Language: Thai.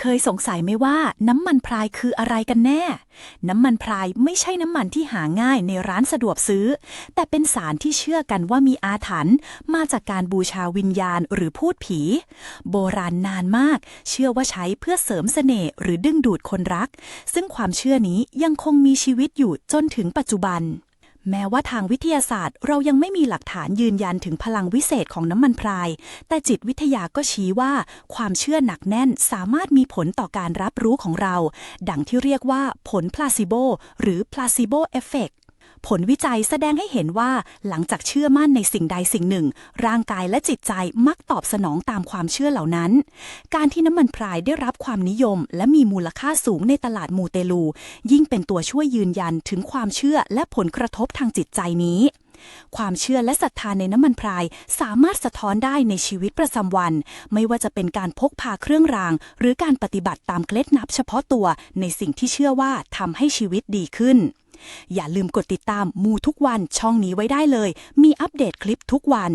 เคยสงสัยไหมว่าน้ำมันพรายคืออะไรกันแน่ น้ำมันพรายไม่ใช่น้ำมันที่หาง่ายในร้านสะดวกซื้อ แต่เป็นสารที่เชื่อกันว่ามีอาถรรพ์มาจากการบูชาวิญญาณหรือพูดผี โบราณนานมาก เชื่อว่าใช้เพื่อเสริมเสน่ห์หรือดึงดูดคนรัก ซึ่งความเชื่อนี้ยังคงมีชีวิตอยู่จนถึงปัจจุบัน แม้ว่าทางวิทยาศาสตร์ เรายังไม่มีหลักฐานยืนยันถึงพลังวิเศษของน้ำมันพราย แต่จิตวิทยาก็ชี้ว่า ความเชื่อหนักแน่นสามารถมีผลต่อการรับรู้ของเรา ดังที่เรียกว่าผลพลาซิโบหรือพลาซิโบเอฟเฟก ผลวิจัยแสดงให้เห็นว่าหลังจากเชื่อมั่นในสิ่งใดสิ่งหนึ่ง ร่างกายและจิตใจมักตอบสนองตามความเชื่อเหล่านั้น การที่น้ำมันพรายได้รับความนิยม และมีมูลค่าสูงในตลาดมูเตลู ยิ่งเป็นตัวช่วยยืนยันถึงความเชื่อและผลกระทบทางจิตใจนี้ความเชื่อและศรัทธาในน้ำมันพรายสามารถสะท้อนได้ในชีวิตประจำวัน ไม่ว่าจะเป็นการพกพาเครื่องราง หรือการปฏิบัติตามเคล็ดลับเฉพาะตัวในสิ่งที่เชื่อว่าทำให้ชีวิตดีขึ้น อย่าลืมกดติดตามมูทุกวันช่องนี้ไว้ได้เลย มีอัปเดตคลิปทุกวัน